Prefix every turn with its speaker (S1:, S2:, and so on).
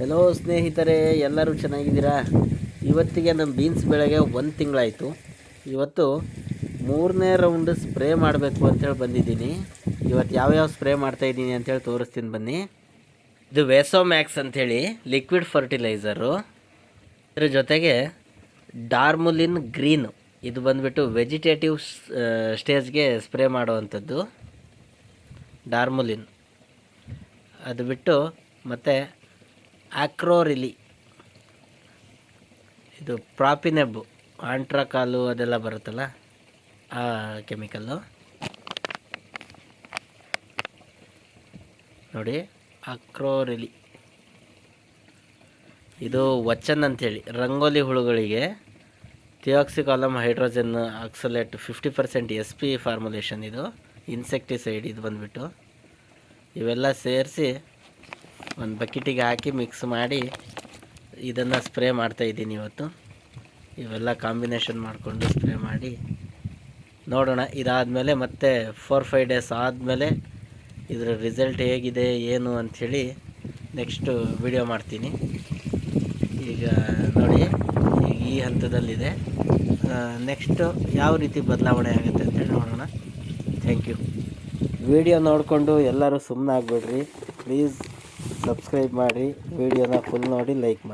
S1: Hello ಸ್ನೇಹಿತರೆ, ಎಲ್ಲರೂ ಚೆನ್ನಾಗಿದ್ದೀರಾ? ಇವತ್ತಿಗೆ ನಮ್ಮ ಬೀನ್ಸ್ ಬೆಳೆಗೆ ಒಂದು ತಿಂಗಳಾಯಿತು. ಇವತ್ತು ಮೂರನೇ ರೌಂಡ್ ಸ್ಪ್ರೇ ಮಾಡಬೇಕು ಅಂತೇಳಿ ಬಂದಿದ್ದೀನಿ. ಇವತ್ತು ಯಾವ್ಯಾವ ಸ್ಪ್ರೇ ಮಾಡ್ತಾಯಿದ್ದೀನಿ ಅಂತೇಳಿ ತೋರಿಸ್ತೀನಿ ಬನ್ನಿ. ಇದು ವೇಸೋ ಮ್ಯಾಕ್ಸ್ ಅಂಥೇಳಿ ಲಿಕ್ವಿಡ್ ಫರ್ಟಿಲೈಸರು ಇದ್ರ ಜೊತೆಗೆ ಡಾರ್ಮುಲಿನ್ ಗ್ರೀನ್ ಇದು ಬಂದ್ಬಿಟ್ಟು ವೆಜಿಟೇಟಿವ್ ಸ್ಟೇಜ್ಗೆ ಸ್ಪ್ರೇ ಮಾಡುವಂಥದ್ದು. ಡಾರ್ಮುಲಿನ್ ಅದು ಬಿಟ್ಟು ಮತ್ತು ಆಕ್ರೋರಿಲಿ ಇದು ಪ್ರಾಪಿನೆಬ್ಬು ಆಂಟ್ರಾಕಾಲು ಅದೆಲ್ಲ ಬರುತ್ತಲ್ಲ? ಆ ಕೆಮಿಕಲ್ಲು ನೋಡಿ ಆಕ್ರೋರಿಲಿ ಇದು ವಚನ್ ಅಂಥೇಳಿ ರಂಗೋಲಿ ಹುಳುಗಳಿಗೆ thiocyclam hydrogen oxalate fifty percent S P formulation ಇದು. ಇನ್ಸೆಕ್ಟಿಸೈಡ್ ಇದು ಬಂದುಬಿಟ್ಟು. ಇವೆಲ್ಲ ಸೇರಿಸಿ ಒಂದು ಬಕೆಟಿಗೆ ಹಾಕಿ ಮಿಕ್ಸ್ ಮಾಡಿ ಇದನ್ನು ಸ್ಪ್ರೇ ಮಾಡ್ತಾ ಇದ್ದೀನಿ ಇವತ್ತು. ಇವೆಲ್ಲ ಕಾಂಬಿನೇಷನ್ ಮಾಡಿಕೊಂಡು ಸ್ಪ್ರೇ ಮಾಡಿ ನೋಡೋಣ. ಇದಾದಮೇಲೆ ಮತ್ತೆ ಫೋರ್ ಫೈವ್ ಡೇಸ್ ಆದಮೇಲೆ ಇದರ ರಿಸಲ್ಟ್ ಹೇಗಿದೆ, ಏನು ಅಂಥೇಳಿ ನೆಕ್ಸ್ಟು ವಿಡಿಯೋ ಮಾಡ್ತೀನಿ. ಈಗ ನೋಡಿ, ಈಗ ಈ ಹಂತದಲ್ಲಿದೆ. ನೆಕ್ಸ್ಟು ಯಾವ ರೀತಿ ಬದಲಾವಣೆ ಆಗುತ್ತೆ ಅಂತೇಳಿ ನೋಡೋಣ. ಥ್ಯಾಂಕ್ ಯು ವಿಡಿಯೋ ನೋಡಿಕೊಂಡು ಎಲ್ಲರೂ ಸುಮ್ಮನೆ ಆಗ್ಬೇಡ್ರಿ ಪ್ಲೀಸ್ ಸಬ್ಸ್ಕ್ರೈಬ್ ಮಾಡಿ ವಿಡಿಯೋನ ಫುಲ್ ನೋಡಿ ಲೈಕ್ ಮಾಡಿ.